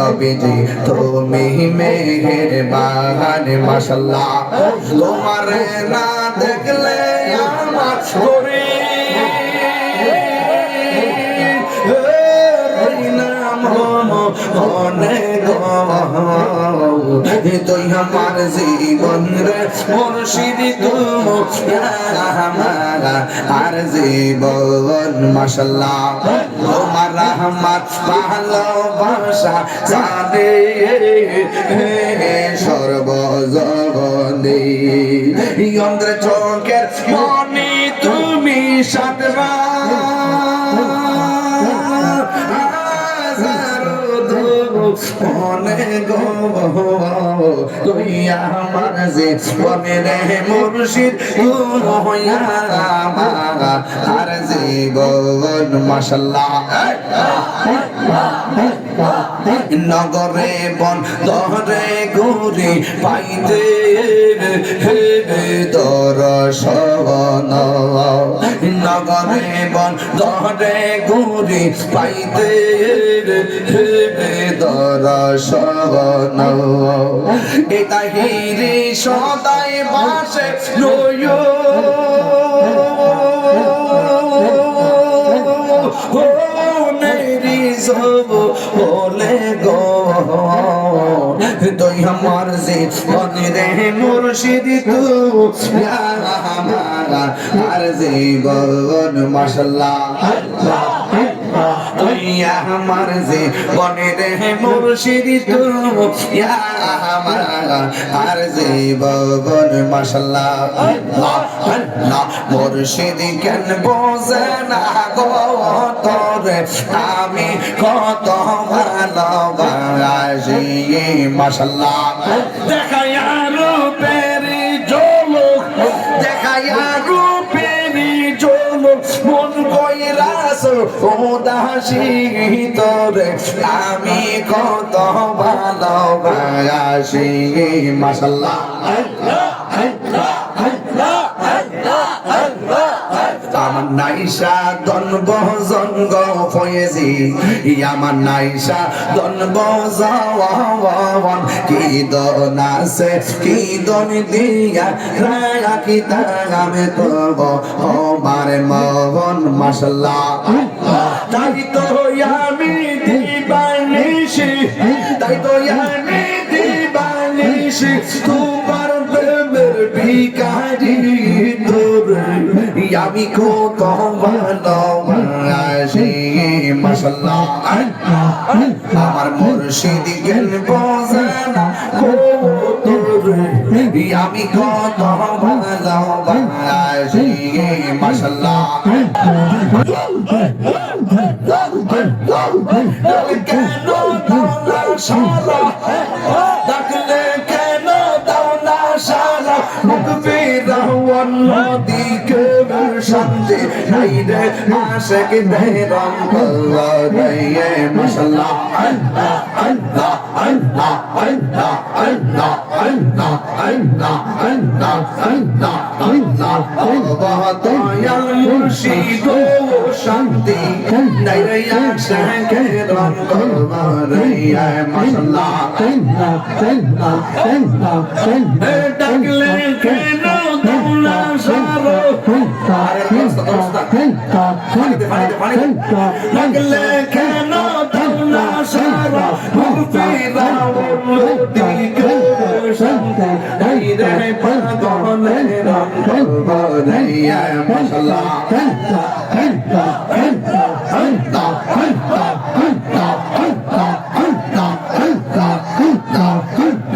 নবীজি তুমি মেহেরবান মাসাল্লাহ তোমার না দেখলে আমার শরীর তুই আমার জীবন রে, মুর্শিদ তুমি আমার আর জীবন মাশাল্লাহ। তোমার রহমত ভালোবাসা জানে সর্বজগনে অন্ধ্র চোখের মনি তুমি মনে গো তুই আমার যে মনে রে মুর্শিদ আর যে গন মাসাল্লাহ নগরে বন দরে ঘুরি পাইতে দর্শন। নগরে বন দরে ঘুরি পাইতে দর্শন। এটা হিরি সদাই বাসে নয় বলে গো। তুই আমার জীবন রে মুর্শিদ আর জীবন, মাশাল্লাহ। তুই আমার জীবন রে মুর্শিদ তু। আমার আর জীবন, মাশাল্লাহ। আল্লাহ, মুর্শিদ কেন বোঝে না গো তোরে? আমি কত বাংলাদেশি মাসাল্লাহ দেখা রূপেরি জলুক দেখা রূপেরি জলুক, মন কইরাস ও দাসি তোরে আমি কত ভালোবাসি মাসাল্লাহ আল্লাহ আল্লাহ আল্লাহ আল্লাহ। আমার নাইসা দনব জঙ্গ ফয়েজি। আমার নাইসা দনব জওয়ান কি দন আছে, কি দন দিয়া রায়া কি তাগামে করব? আমার মন মাশাল্লাহ। তাই তো আমি দিবানিশি, তাই তো আমি দিবানিশি। তোমার ভিকারি তোর, আমি কো কমলো আসি মশলা আমার মুর্শিদ গেল বোঝানা কো তোর, আমি কো কমলো আসি মশলা কেন শান্তি নাই রে আশেক দেরম আল্লাহ রে মাশাল্লাহ আল্লাহ আল্লাহ আল্লাহ আল্লাহ আল্লাহ আল্লাহ আল্লাহ আল্লাহ আল্লাহ আল্লাহ আল্লাহ দয়াল মুর্শিদ শান্তি নাই রে আশেক দেরম আল্লাহ রে মাশাল্লাহ ডাকলে কেন না সারা লাগলে কেন তোমরা সারা মুক্তি দাও দিকে হৃদয় পাদনে রাখব দয়া মশলা হন্তা হন্তা হন্তা হন্তা হন্তা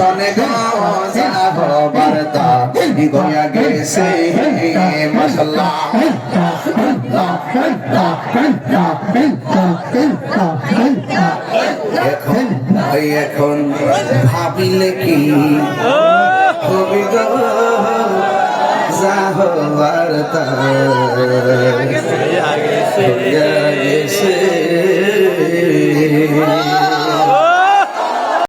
দর্শনে গোবার গোয়া গেছে মশলা এখন ভাবিলে কি কবি গেছে।